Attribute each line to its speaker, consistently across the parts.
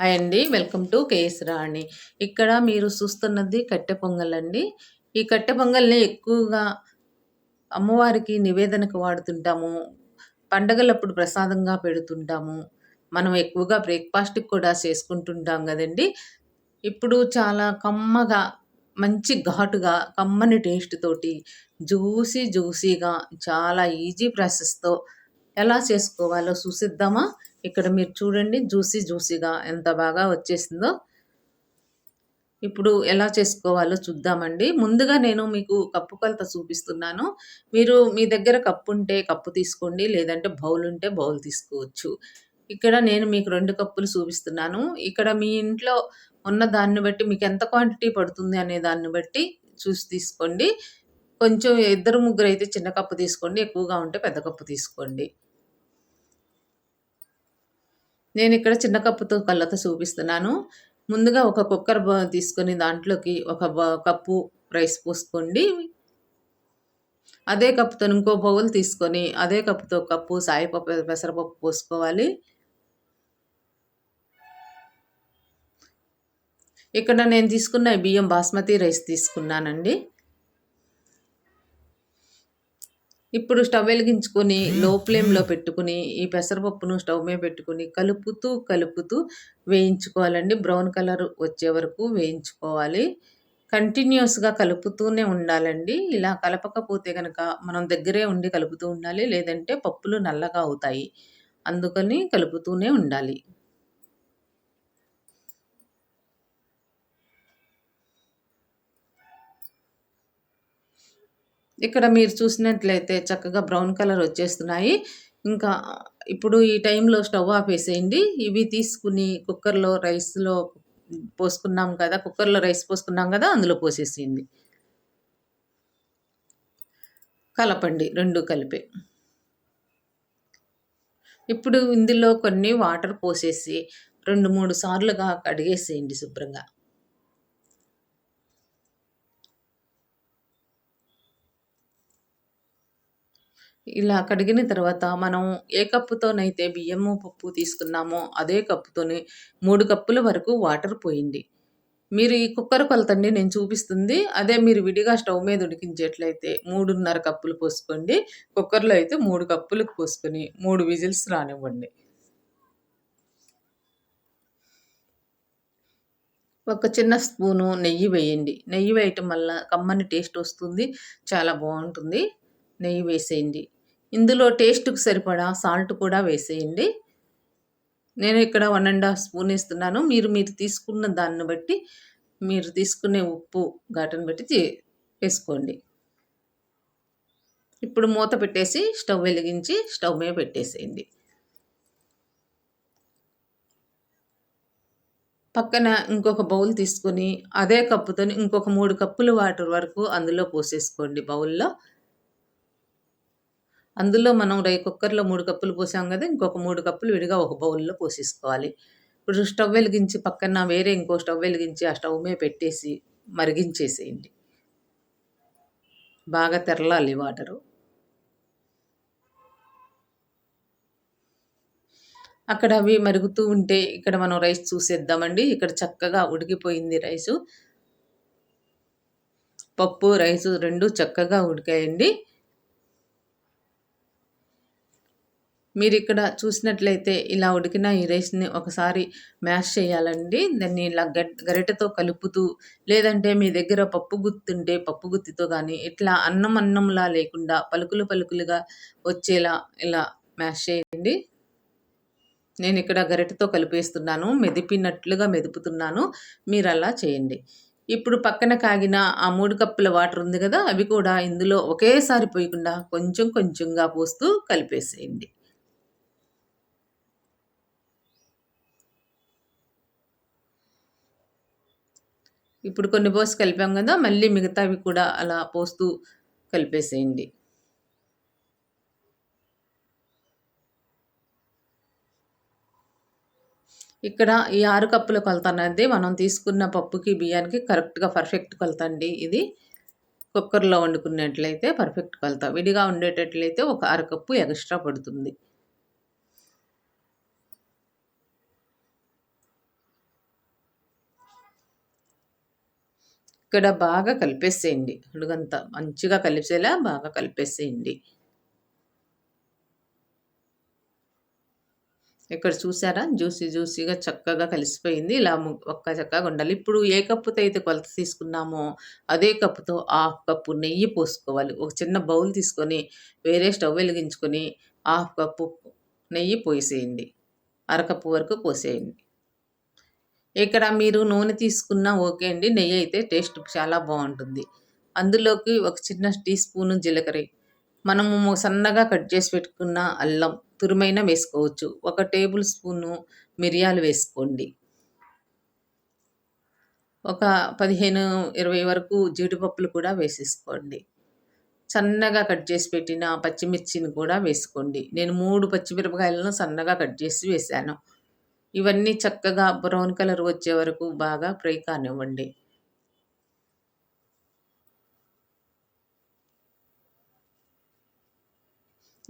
Speaker 1: Hi అండి welcome to KS రాణి. ఇక్కడ మీరు చూస్తున్నది కట్టె పొంగల్ అండి ఈ కట్టె పొంగల్ని ఎక్కువగా అమ్మవారికి నివేదనకు వాడుతుంటాము. పండగలప్పుడు ప్రసాదంగా పెడుతుంటాము. మనం ఎక్కువగా బ్రేక్ఫాస్ట్కి కూడా చేసుకుంటుంటాం కదండి. ఇప్పుడు చాలా కమ్మగా మంచి ఘాటుగా కమ్మని టేస్ట్ తోటి జ్యూసీ జ్యూసీగా చాలా ఈజీ ప్రాసెస్తో ఎలా చేసుకోవాలో చూసిద్దామా? ఇక్కడ మీరు చూడండి జ్యూసీ జ్యూసీగా ఎంత బాగా వచ్చేసిందో. ఇప్పుడు ఎలా చేసుకోవాలో చూద్దామండి. ముందుగా నేను మీకు కప్పు కొలత చూపిస్తున్నాను. మీరు మీ దగ్గర కప్పు ఉంటే కప్పు తీసుకోండి లేదంటే బౌల్ ఉంటే బౌల్ తీసుకోవచ్చు. ఇక్కడ నేను మీకు రెండు కప్పులు చూపిస్తున్నాను. ఇక్కడ మీ ఇంట్లో ఉన్న దాన్ని బట్టి మీకు ఎంత క్వాంటిటీ పడుతుంది అనే దాన్ని బట్టి చూసి తీసుకోండి. కొంచెం ఇద్దరు ముగ్గురు అయితే చిన్న కప్పు తీసుకోండి ఎక్కువగా ఉంటే పెద్ద కప్పు తీసుకోండి. నేను ఇక్కడ చిన్న కప్పుతో కళ్ళతో చూపిస్తున్నాను. ముందుగా ఒక కుక్కర్ తీసుకొని దాంట్లోకి ఒక కప్పు రైస్ పోసుకోండి. అదే కప్పుతో ఇంకో బౌల్ తీసుకొని అదే కప్పుతో కప్పు సాయిపప్పు పెసరపప్పు పోసుకోవాలి. ఇక్కడ నేను తీసుకున్న బియ్యం బాస్మతి రైస్ తీసుకున్నానండి. ఇప్పుడు స్టవ్ వెలిగించుకొని లో ఫ్లేమ్లో పెట్టుకుని ఈ పెసరపప్పును స్టవ్ మీద పెట్టుకుని కలుపుతూ కలుపుతూ వేయించుకోవాలండి. బ్రౌన్ కలర్ వచ్చే వరకు వేయించుకోవాలి. కంటిన్యూస్గా కలుపుతూనే ఉండాలండి. ఇలా కలపకపోతే కనుక మనం దగ్గరే ఉండి కలుపుతూ ఉండాలి లేదంటే పప్పులు నల్లగా అవుతాయి. అందుకని కలుపుతూనే ఉండాలి. ఇక్కడ మీరు చూసినట్లయితే చక్కగా బ్రౌన్ కలర్ వచ్చేస్తున్నాయి. ఇంకా ఇప్పుడు ఈ టైంలో స్టవ్ ఆపేసేయండి. ఇవి తీసుకుని కుక్కర్లో రైస్లో పోసుకున్నాం కదా కుక్కర్లో రైస్ పోసుకున్నాం కదా అందులో పోసేసేయండి. కలపండి రెండు కలిపి. ఇప్పుడు ఇందులో కొన్ని వాటర్ పోసేసి రెండు మూడు సార్లుగా కడిగేసేయండి శుభ్రంగా. ఇలా కడిగిన తర్వాత మనం ఏ కప్పుతోనైతే బియ్యము పప్పు తీసుకున్నామో అదే కప్పుతోనే మూడు కప్పుల వరకు వాటర్ పోయండి. మీరు ఈ కుక్కర్ కొలతండి నేను చూపిస్తుంది. అదే మీరు విడిగా స్టవ్ మీద ఉడికించేట్లయితే మూడున్నర కప్పులు పోసుకోండి. కుక్కర్లో అయితే మూడు కప్పులకు పోసుకొని మూడు విజిల్స్ రానివ్వండి. ఒక చిన్న స్పూను నెయ్యి వేయండి. నెయ్యి వేయటం వల్ల కమ్మని టేస్ట్ వస్తుంది చాలా బాగుంటుంది. నెయ్యి వేసేయండి. ఇందులో టేస్ట్కి సరిపడా సాల్ట్ కూడా వేసేయండి. నేను ఇక్కడ వన్ అండ్ హాఫ్ స్పూన్ వేస్తున్నాను. మీరు మీరు తీసుకున్న దాన్ని బట్టి మీరు తీసుకునే ఉప్పు ఘాటును బట్టి వేసుకోండి. ఇప్పుడు మూత పెట్టేసి స్టవ్ వెలిగించి స్టవ్ మీద పెట్టేసేయండి. పక్కన ఇంకొక బౌల్ తీసుకొని అదే కప్పుతో ఇంకొక మూడు కప్పులు వాటర్ వరకు అందులో పోసేసుకోండి బౌల్లో. అందులో మనం రై కుక్కర్లో మూడు కప్పులు పోసాం కదా ఇంకొక మూడు కప్పులు విడిగా ఒక బౌల్లో పోసేసుకోవాలి. ఇప్పుడు స్టవ్ వెలిగించి పక్కన వేరే ఇంకో స్టవ్ వెలిగించి ఆ స్టవ్ మీద పెట్టేసి మరిగించేసేయండి. బాగా తెరలాలి వాటరు. అక్కడ అవి మరుగుతూ ఉంటే ఇక్కడ మనం రైస్ చూసేద్దామండి. ఇక్కడ చక్కగా ఉడికిపోయింది రైసు. పప్పు రైసు రెండు చక్కగా ఉడికాయండి. మీరు ఇక్కడ చూసినట్లయితే ఇలా ఉడికిన ఈ రైస్ని ఒకసారి మ్యాష్ చేయాలండి. దాన్ని ఇలా గరిటెతో కలుపుతూ లేదంటే మీ దగ్గర పప్పు గుత్తుంటే పప్పు గుత్తితో కానీ ఇట్లా అన్నం అన్నంలా లేకుండా పలుకులు పలుకులుగా వచ్చేలా ఇలా మ్యాష్ చేయండి. నేను ఇక్కడ గరిటెతో కలిపేస్తున్నాను మెదిపినట్లుగా మెదుపుతున్నాను మీరు అలా చేయండి. ఇప్పుడు పక్కన కాగిన ఆ మూడు కప్పుల వాటర్ ఉంది కదా అవి కూడా ఇందులో ఒకేసారి పోయకుండా కొంచెం కొంచెంగా పోస్తూ కలిపేసేయండి. ఇప్పుడు కొన్ని పోసి కలిపాం కదా మళ్ళీ మిగతావి కూడా అలా పోస్తూ కలిపేసేయండి. ఇక్కడ ఈ ఆరు కప్పుల కొలత అనేది మనం తీసుకున్న పప్పుకి బియ్యానికి కరెక్ట్గా పర్ఫెక్ట్ కొలత అండి ఇది. కుక్కర్లో వండుకున్నట్లయితే పర్ఫెక్ట్ కొలత. విడిగా ఉండేటట్లయితే ఒక అరకప్పు ఎక్స్ట్రా పడుతుంది. ఇక్కడ బాగా కలిపేసేయండి. అడుగంతా మంచిగా కలిసేలా బాగా కలిపేసేయండి. ఇక్కడ చూసారా? జ్యూసీ జ్యూసీగా చక్కగా కలిసిపోయింది. ఇలా ఒక్క చక్కగా ఉండాలి. ఇప్పుడు ఏ కప్పుతో అయితే కొలత తీసుకున్నామో అదే కప్పుతో హాఫ్ కప్పు నెయ్యి పోసుకోవాలి. ఒక చిన్న బౌల్ తీసుకొని వేరే స్టవ్ వెలిగించుకొని హాఫ్ కప్పు నెయ్యి పోసేయండి. అరకప్పు వరకు పోసేయండి. ఇక్కడ మీరు నూనె తీసుకున్నా ఓకే అండి. నెయ్యి అయితే టేస్ట్ చాలా బాగుంటుంది. అందులోకి ఒక చిన్న టీ స్పూను జీలకర్ర. మనము సన్నగా కట్ చేసి పెట్టుకున్న అల్లం తురిమైన వేసుకోవచ్చు. ఒక టేబుల్ స్పూను మిరియాలు వేసుకోండి. ఒక పదిహేను ఇరవై వరకు జీడిపప్పులు కూడా వేసేసుకోండి. సన్నగా కట్ చేసి పెట్టిన పచ్చిమిర్చిని కూడా వేసుకోండి. నేను మూడు పచ్చిమిరపకాయలను సన్నగా కట్ చేసి వేశాను ఇవన్నీ చక్కగా బ్రౌన్ కలర్ వచ్చే వరకు బాగా ఫ్రై కానివ్వండి.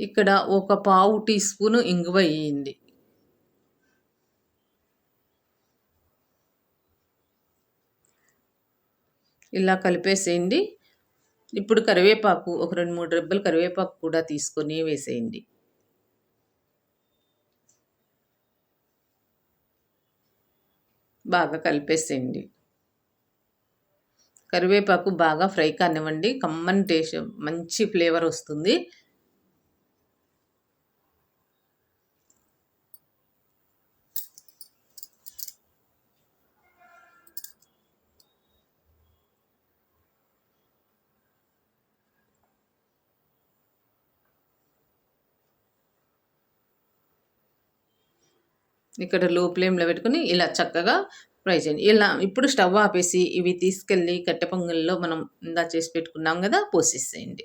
Speaker 1: ఇక్కడ ఒక పావు టీ స్పూన్ ఇంగువ వేయండి. ఇలా కలిపేసేయండి. ఇప్పుడు కరివేపాకు ఒక రెండు మూడు రెబ్బలు కరివేపాకు కూడా తీసుకొని వేసేయండి. బాగా కలిపేసేయండి. కరివేపాకు బాగా ఫ్రై కానివ్వండి. కమ్మని టేస్ట్ మంచి ఫ్లేవర్ వస్తుంది. ఇక్కడ లో ఫ్లేమ్లో పెట్టుకుని ఇలా చక్కగా ఫ్రై చేయండి. ఇలా ఇప్పుడు స్టవ్ ఆపేసి ఇవి తీసుకెళ్ళి కట్టె పొంగల్లో మనం ఇందా చేసి పెట్టుకున్నాం కదా పోసేసేయండి.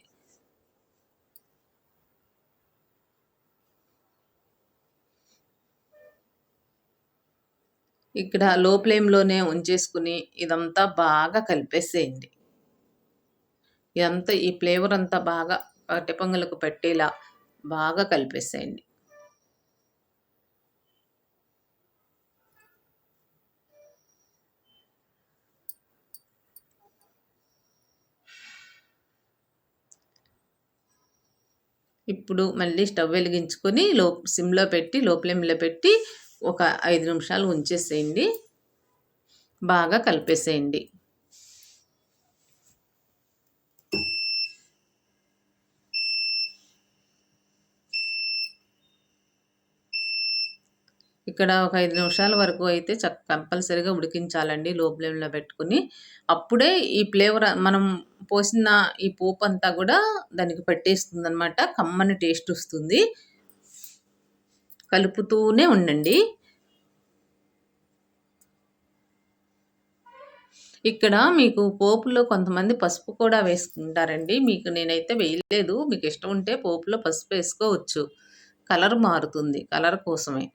Speaker 1: ఇక్కడ లో ఫ్లేమ్లోనే ఉంచేసుకుని ఇదంతా బాగా కలిపేసేయండి. ఇదంతా ఈ ఫ్లేవర్ అంతా బాగా కట్టె పొంగలకు పట్టేలా బాగా కలిపేసేయండి. ఇప్పుడు మళ్ళీ స్టవ్ వెలిగించుకొని లో సిమ్లో పెట్టి లో పెట్టి ఒక ఐదు నిమిషాలు ఉంచేసేయండి. బాగా కలిపేసేయండి. ఇక్కడ ఒక ఐదు నిమిషాల వరకు అయితే చక్క కంపల్సరీగా ఉడికించాలండి లో ఫ్లేమ్లో పెట్టుకుని. అప్పుడే ఈ ఫ్లేవర్ మనం పోసిన ఈ పోపు అంతా కూడా దానికి పట్టేస్తుంది అనమాట కమ్మని టేస్ట్ వస్తుంది. కలుపుతూనే ఉండండి. ఇక్కడ మీకు పోపులో కొంతమంది పసుపు కూడా వేసుకుంటారండి. మీకు నేనైతే వేయలేదు. మీకు ఇష్టం ఉంటే పోపులో పసుపు వేసుకోవచ్చు. కలర్ మారుతుంది. కలర్ కోసమే.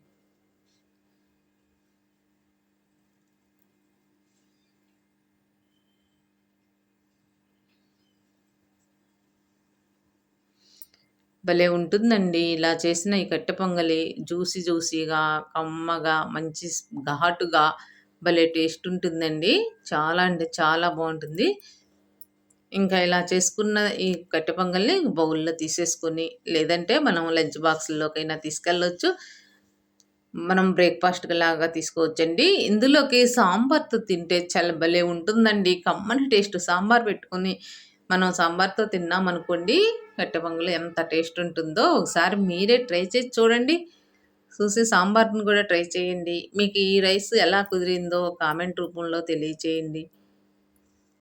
Speaker 1: భలే ఉంటుందండి. ఇలా చేసిన ఈ కట్టె పొంగలి జ్యూసీ జ్యూసీగా కమ్మగా మంచి ఘాటుగా భలే టేస్ట్ ఉంటుందండి. చాలా అంటే చాలా బాగుంటుంది. ఇంకా ఇలా చేసుకున్న ఈ కట్టె పొంగల్ని బౌల్లో తీసేసుకొని లేదంటే మనం లంచ్ బాక్స్లోకైనా తీసుకెళ్ళవచ్చు మనం బ్రేక్ఫాస్ట్ లాగా తీసుకోవచ్చండి. ఇందులోకి సాంబార్తో తింటే చాలా భలే ఉంటుందండి. కమ్మని టేస్ట్ సాంబార్ పెట్టుకొని మనం సాంబార్తో తిన్నామనుకోండి కట్టె పొంగలు ఎంత టేస్ట్ ఉంటుందో ఒకసారి మీరే ట్రై చేసి చూడండి. చూసి సాంబార్ని కూడా ట్రై చేయండి. మీకు ఈ రైస్ ఎలా కుదిరిందో కామెంట్ రూపంలో తెలియచేయండి.